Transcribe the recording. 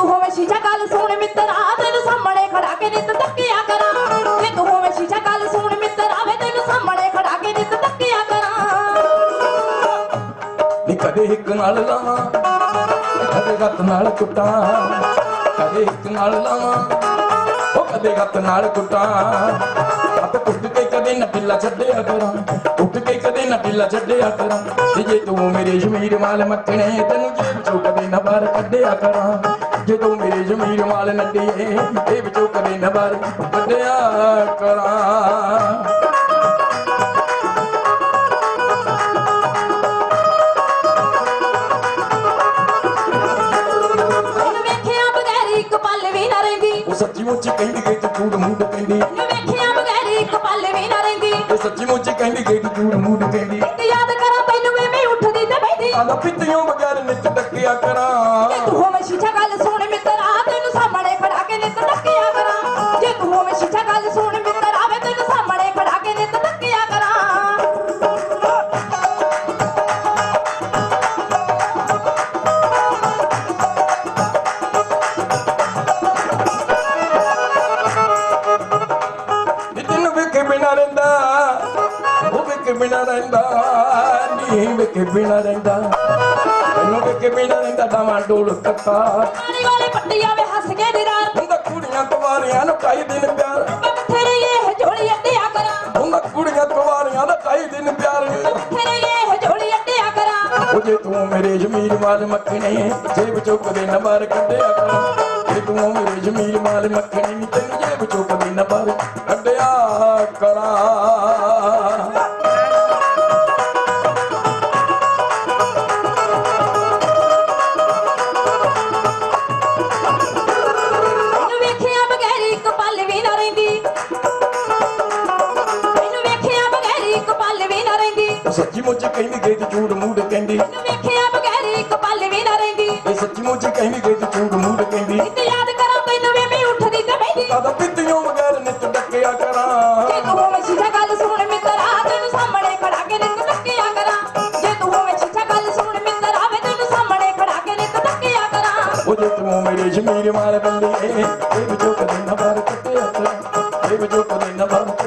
ਤੂੰ ਹੋਵੇਂ ਸ਼ੀਸ਼ਾ ਗੱਲ ਸੁਣ ਮਿੱਤਰਾ ਤੈਨੂੰ ਸਾਹਮਣੇ ਖੜਾ ਕੇ ਨਿਤ ਧੱਕਿਆ ਕਰਾਂ। ਜੇ ਤੂੰ ਹੋਵੇਂ ਸ਼ੀਸ਼ਾ ਗੱਲ ਸੁਣ ਮਿੱਤਰਾ ਵੇ ਤੈਨੂੰ ਸਾਹਮਣੇ ਖੜਾ ਕੇ ਨਿਤ ਧੱਕਿਆ ਕਰਾਂ। ਨੀ ਕਦੇ ਇੱਕ ਨਾਲ ਲਾਵਾਂ, ਕਦੇ ਗੱਤ ਨਾਲ ਕੁੱਟਾਂ, ਕਦੇ ਇੱਕ ਨਾਲ ਲਾਵਾਂ। ਉਹ ਕਦੇ ਗੱਤ ਨਾਲ ਕੁੱਟਾਂ, ਹੱਥ ਟੁੱਟ ਕੇ ਕਦੇ ਨਾ ਢਿੱਲਾ ਛੱਡਿਆ ਕਰਾਂ ਉੱਠ ਕੇ ਕਦੇ ਨਾ ਢਿੱਲਾ ਛੱਡਿਆ ਕਰਾਂ। ਜੇ ਤੂੰ ਮੇਰੇ ਸ਼ਮੀਰ ਵਾਲ ਮੱਖਣੇ ਤੈਨੂੰ ਜੇ ਚੋਕਦੇ ਨਾ ਬਾਹਰ ਕੱਢਿਆ ਕਰਾਂ। ਤੂੰ ਮੇਰੇ ਜ਼ਮੀਰ ਮਾਲ ਨੱਡੀਏ ਇਹ ਵਿੱਚੋਂ ਕਦੇ ਨਾ ਕੱਢਿਆ ਕਰਾਂ। ਨਾ ਸੱਚੀ ਮੁੱਚੀ ਕਹਿੰਦੀ ਤੂੰ ਝੂਠ ਮੂਡ ਕਹਿੰਦੀ। ਤੈਨੂੰ ਵੇਖਿਆ ਬਗੈਰ ਇੱਕ ਪਲ ਵੀ ਨਾ ਰਹਿੰਦੀ। ਇਹ ਸੱਚੀ ਮੁੱਚੀ ਕਹਿੰਦੀ ਤੂੰ ਝੂਠ ਮੂਡ ਕਹਿੰਦੀ। ਤੇ ਯਾਦ ਕਰਾਂ ਤੈਨੂੰ ਐਵੇਂ ਉੱਠਦੀ ਤੇ ਬੈਠੀ। ਆਲਾ ਪਿੱਤਿਓਂ ਬਗੈਰ ਨਿੱਤ ਟੱਕਿਆ ਕਰਾਂ। ਤੂੰ ਹੋਵੇਂ ਸ਼ੀਸ਼ਾ ਗੱਲ ਰਹਿੰਦਾ ਉਹ ਵੇਖੇ ਬਿਨਾ ਰਹਿੰਦਾ ਨੀ ਵੇਖੇ ਬਿਨਾ ਰਹਿੰਦਾ। ਤੈਨੂੰ ਵੇਖੇ ਬਿਨਾ ਰਹਿੰਦਾ ਡਾਵਾਂ ਡੋਲ ਕੱਤਾ ਪਾਣੀ ਵਾਲੇ ਪੱਟੀਆਂ ਵੇ ਹੱਸ ਕੇ ਦਿਦਾਰ ਹੁੰਦਾ ਕੁੜੀਆਂ ਕੁਵਾਰੀਆਂ ਨੂੰ ਕਾਈ ਦਿਨ ਪਿਆਰ। ਤੇਰੇ ਇਹ ਝੋਲੀ ਅੱਡਿਆ ਕਰਾਂ। ਹੁੰਦਾ ਕੁੜੀਆਂ ਕੁਵਾਰੀਆਂ ਦਾ ਕਾਈ ਦਿਨ ਪਿਆਰ। ਤੇਰੇ ਇਹ ਝੋਲੀ ਅੱਡਿਆ ਕਰਾਂ। ਉਹ ਜੇ ਤੂੰ ਮੇਰੇ ਜ਼ਮੀਰ ਮਾਲ ਮੱਖਣੀ ਜੇਬ ਚੋਂ ਕਦੇ ਨਾ ਬਾਹਰ ਕੱਢਿਆ ਕਰ। ਜੇ ਤੂੰ ਮੇਰੇ ਜ਼ਮੀਰ ਮਾਲ ਮੱਖਣੀ ਨੀ ਤੈਨੂੰ ਜੇਬ ਚੋਂ ਕਦੇ ਨਾ ਉਹ ਸੱਚੀ ਮੁੱਚ ਕਹਿੰਦੀ ਗਈ ਤੇ ਝੂਠ ਮੂਡ ਕਹਿੰਦੀ। ਵੇਖਿਆ ਬਗੈਰ ਇੱਕ ਪਲ ਵੀ ਨਾ ਰਹਿੰਦੀ। ਇਹ ਸੱਚੀ ਮੁੱਚ ਕਹਿੰਦੀ ਗਈ ਤੇ ਝੂਠ ਮੂਡ ਕਹਿੰਦੀ। ਕਰਾਂ ਉਹ ਜੇ ਤੂੰ ਮੇਰੇ ਜ਼ਮੀਰ ਮਾਲ ਬੰਦੀ ਇਹ ਵਿੱਚੋਂ ਕਦੇ ਨਾ ਬਾਹਰ ਕੱਢਿਆ ਕਰ। ਇਹ ਵਿੱਚੋਂ ਕਦੇ ਨਾ ਬਾਹਰ